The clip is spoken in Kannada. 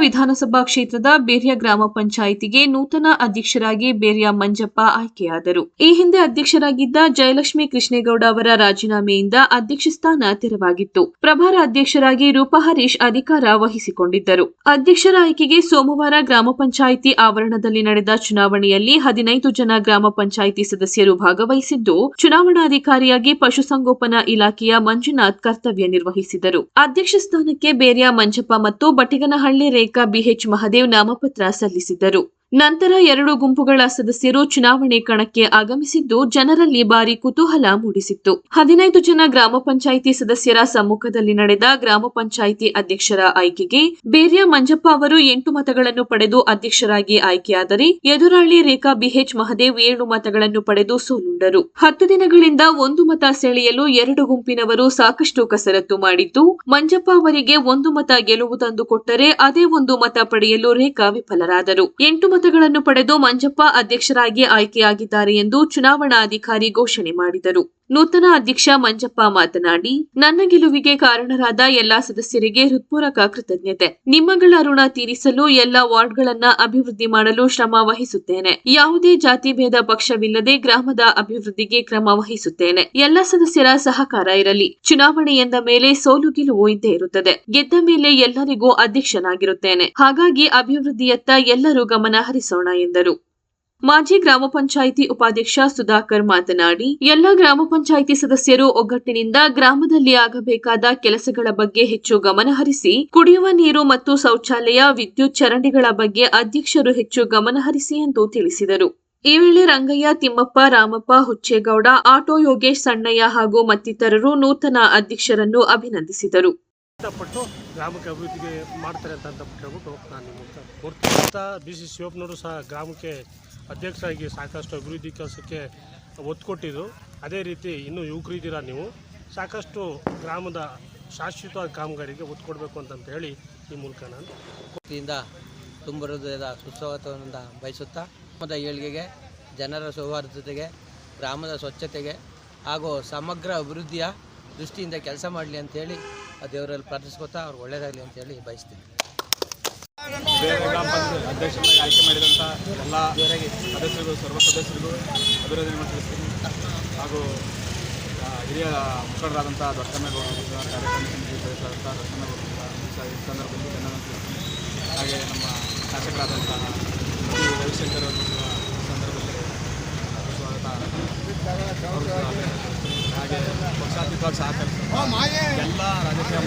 ವಿಧಾನಸಭಾ ಕ್ಷೇತ್ರದ ಬೇರ್ಯ ಗ್ರಾಮ ಪಂಚಾಯಿತಿಗೆ ನೂತನ ಅಧ್ಯಕ್ಷರಾಗಿ ಬೇರ್ಯ ಮಂಜಪ್ಪ ಆಯ್ಕೆಯಾದರು. ಈ ಹಿಂದೆ ಅಧ್ಯಕ್ಷರಾಗಿದ್ದ ಜಯಲಕ್ಷ್ಮಿ ಕೃಷ್ಣೇಗೌಡ ಅವರ ರಾಜೀನಾಮೆಯಿಂದ ಅಧ್ಯಕ್ಷ ಸ್ಥಾನ ತೆರವಾಗಿತ್ತು. ಪ್ರಭಾರ ಅಧ್ಯಕ್ಷರಾಗಿ ರೂಪಾ ಹರೀಶ್ ಅಧಿಕಾರ ವಹಿಸಿಕೊಂಡಿದ್ದರು. ಅಧ್ಯಕ್ಷರ ಆಯ್ಕೆಗೆ ಸೋಮವಾರ ಗ್ರಾಮ ಪಂಚಾಯಿತಿ ಆವರಣದಲ್ಲಿ ನಡೆದ ಚುನಾವಣೆಯಲ್ಲಿ ಹದಿನೈದು ಜನ ಗ್ರಾಮ ಪಂಚಾಯಿತಿ ಸದಸ್ಯರು ಭಾಗವಹಿಸಿದ್ದು, ಚುನಾವಣಾಧಿಕಾರಿಯಾಗಿ ಪಶುಸಂಗೋಪನಾ ಇಲಾಖೆಯ ಮಂಜುನಾಥ್ ಕರ್ತವ್ಯ ನಿರ್ವಹಿಸಿದರು. ಅಧ್ಯಕ್ಷ ಸ್ಥಾನಕ್ಕೆ ಬೇರ್ಯ ಮಂಜಪ್ಪ ಮತ್ತು ಬಟಿಗನಹಳ್ಳಿ ರೇಖಾ ಬಿಎಚ್ ಮಹದೇವ್ ನಾಮಪತ್ರ ಸಲ್ಲಿಸಿದ್ದರು. ನಂತರ ಎರಡು ಗುಂಪುಗಳ ಸದಸ್ಯರು ಚುನಾವಣೆ ಕಣಕ್ಕೆ ಆಗಮಿಸಿದ್ದು ಜನರಲ್ಲಿ ಭಾರಿ ಕುತೂಹಲ ಮೂಡಿಸಿತ್ತು. ಹದಿನೈದು ಜನ ಗ್ರಾಮ ಪಂಚಾಯಿತಿ ಸದಸ್ಯರ ಸಮ್ಮುಖದಲ್ಲಿ ನಡೆದ ಗ್ರಾಮ ಪಂಚಾಯಿತಿ ಅಧ್ಯಕ್ಷರ ಆಯ್ಕೆಗೆ ಬೇರ್ಯ ಮಂಜಪ್ಪ ಅವರು ಎಂಟು ಮತಗಳನ್ನು ಪಡೆದು ಅಧ್ಯಕ್ಷರಾಗಿ ಆಯ್ಕೆಯಾದರೆ ಎದುರಾಳಿ ರೇಖಾ ಬಿಎಚ್ ಮಹದೇವ್ ಏಳು ಮತಗಳನ್ನು ಪಡೆದು ಸೋಲುಂಡರು. ಹತ್ತು ದಿನಗಳಿಂದ ಒಂದು ಮತ ಸೆಳೆಯಲು ಎರಡು ಗುಂಪಿನವರು ಸಾಕಷ್ಟು ಕಸರತ್ತು ಮಾಡಿದ್ದು, ಮಂಜಪ್ಪ ಅವರಿಗೆ ಒಂದು ಮತ ಗೆಲುವು ತಂದುಕೊಟ್ಟರೆ ಅದೇ ಒಂದು ಮತ ಪಡೆಯಲು ರೇಖಾ ವಿಫಲರಾದರು. ಎಂಟು ಮತಗಳನ್ನು ಪಡೆದು ಮಂಜಪ್ಪ ಅಧ್ಯಕ್ಷರಾಗಿ ಆಯ್ಕೆಯಾಗಿದ್ದಾರೆ ಎಂದು ಚುನಾವಣಾಧಿಕಾರಿ ಘೋಷಣೆ ಮಾಡಿದರು. ನೂತನ ಅಧ್ಯಕ್ಷ ಮಂಜಪ್ಪ ಮಾತನಾಡಿ, ನನ್ನ ಗೆಲುವಿಗೆ ಕಾರಣರಾದ ಎಲ್ಲಾ ಸದಸ್ಯರಿಗೆ ಹೃತ್ಪೂರ್ವಕ ಕೃತಜ್ಞತೆ. ನಿಮ್ಮಗಳ ಋಣ ತೀರಿಸಲು ಎಲ್ಲಾ ವಾರ್ಡ್ಗಳನ್ನ ಅಭಿವೃದ್ಧಿ ಮಾಡಲು ಶ್ರಮ ವಹಿಸುತ್ತೇನೆ. ಯಾವುದೇ ಜಾತಿ ಭೇದ ಪಕ್ಷವಿಲ್ಲದೆ ಗ್ರಾಮದ ಅಭಿವೃದ್ಧಿಗೆ ಕ್ರಮ ವಹಿಸುತ್ತೇನೆ. ಎಲ್ಲ ಸದಸ್ಯರ ಸಹಕಾರ ಇರಲಿ. ಚುನಾವಣೆ ಎಂದ ಮೇಲೆ ಸೋಲು ಗೆಲುವು ಇದ್ದೇ ಇರುತ್ತದೆ. ಗೆದ್ದ ಮೇಲೆ ಎಲ್ಲರಿಗೂ ಅಧ್ಯಕ್ಷನಾಗಿರುತ್ತೇನೆ. ಹಾಗಾಗಿ ಅಭಿವೃದ್ಧಿಯತ್ತ ಎಲ್ಲರೂ ಗಮನ ಹರಿಸೋಣ ಎಂದರು. ಮಾಜಿ ಗ್ರಾಮ ಪಂಚಾಯಿತಿ ಉಪಾಧ್ಯಕ್ಷ ಸುಧಾಕರ್ ಮಾತನಾಡಿ, ಎಲ್ಲ ಗ್ರಾಮ ಪಂಚಾಯಿತಿ ಸದಸ್ಯರು ಒಗ್ಗಟ್ಟಿನಿಂದ ಗ್ರಾಮದಲ್ಲಿ ಆಗಬೇಕಾದ ಕೆಲಸಗಳ ಬಗ್ಗೆ ಹೆಚ್ಚು ಗಮನಹರಿಸಿ ಕುಡಿಯುವ ನೀರು ಮತ್ತು ಶೌಚಾಲಯ, ವಿದ್ಯುತ್ ಚರಂಡಿಗಳ ಬಗ್ಗೆ ಅಧ್ಯಕ್ಷರು ಹೆಚ್ಚು ಗಮನಹರಿಸಿ ಎಂದು ತಿಳಿಸಿದರು. ಈ ವೇಳೆ ರಂಗಯ್ಯ, ತಿಮ್ಮಪ್ಪ, ರಾಮಪ್ಪ, ಹುಚ್ಚೇಗೌಡ, ಆಟೋ ಯೋಗೇಶ್ ಸಣ್ಣಯ್ಯ ಹಾಗೂ ಮತ್ತಿತರರು ನೂತನ ಅಧ್ಯಕ್ಷರನ್ನು ಅಭಿನಂದಿಸಿದರು. ಇಷ್ಟಪಟ್ಟು ಗ್ರಾಮಕ್ಕೆ ಅಭಿವೃದ್ಧಿಗೆ ಮಾಡ್ತಾರೆ ಅಂತ ಅಂತ. ಹೇಳ್ಬಿಟ್ಟು ನಾನು ಬಿ ಸಿ ಶಿವಪ್ಪನವರು ಸಹ ಗ್ರಾಮಕ್ಕೆ ಅಧ್ಯಕ್ಷರಾಗಿ ಸಾಕಷ್ಟು ಅಭಿವೃದ್ಧಿ ಕೆಲಸಕ್ಕೆ ಒತ್ತು ಕೊಟ್ಟಿದ್ದು. ಅದೇ ರೀತಿ ಇನ್ನೂ ಯುವಕರಿದ್ದೀರಾ ನೀವು? ಸಾಕಷ್ಟು ಗ್ರಾಮದ ಶಾಶ್ವತ ಕಾಮಗಾರಿಗೆ ಒತ್ತು ಕೊಡಬೇಕು ಅಂತಂತ ಹೇಳಿ ಈ ಮೂಲಕ ನಾನು ವತಿಯಿಂದ ತುಂಬ ಹೃದಯದ ಸುಸ್ವಾಗತವನ್ನು ಬಯಸುತ್ತಾ, ಗ್ರಾಮದ ಏಳಿಗೆಗೆ, ಜನರ ಸೌಹಾರ್ದತೆಗೆ, ಗ್ರಾಮದ ಸ್ವಚ್ಛತೆಗೆ ಹಾಗೂ ಸಮಗ್ರ ಅಭಿವೃದ್ಧಿಯ ದೃಷ್ಟಿಯಿಂದ ಕೆಲಸ ಮಾಡಲಿ ಅಂತೇಳಿ ಆ ದೇವರಲ್ಲಿ ಪ್ರಾರ್ಥಿಸ್ಕೊತಾ ಅವ್ರಿಗೆ ಒಳ್ಳೆಯದಾಗಲಿ ಅಂತೇಳಿ ಬಯಸ್ತೀನಿ. ಗ್ರಾಮ ಪಂಚಾಯತ್ ಅಧ್ಯಕ್ಷರಾಗಿ ಆಯ್ಕೆ ಮಾಡಿದಂಥ ಎಲ್ಲ ಸದಸ್ಯರಿಗೂ ಸರ್ವ ಸದಸ್ಯರಿಗೂ ಅಭಿನಂದನೆಗಳನ್ನು ತಿಳಿಸ್ತೀನಿ. ಹಾಗೂ ಹಿರಿಯ ಮುಖಂಡರಾದಂಥ ದೊಡ್ಡಮೇಗೌಡ ಕಾರ್ಯಕ್ರಮ ಸಮಿತಿ ಸದಸ್ಯರಾದಂಥ ದೊಡ್ಡಮೇಗೌಡ ಈ ಸಂದರ್ಭದಲ್ಲಿ ಧನ್ಯವಾದ ತಿಳಿಸ್ತೀನಿ. ಹಾಗೆ ನಮ್ಮ ಶಾಸಕರಾದಂಥ ರವಿಶಂಕರ್ ಅವರು ಸಂದರ್ಭದಲ್ಲಿ ಸ್ವಾಗತ ಸಹ. ಹಾಗೆ ಪಕ್ಷಾತೀತವಾಗಿ ಸಹಕರಿಸಿದ ಎಲ್ಲ ರಾಜಕೀಯ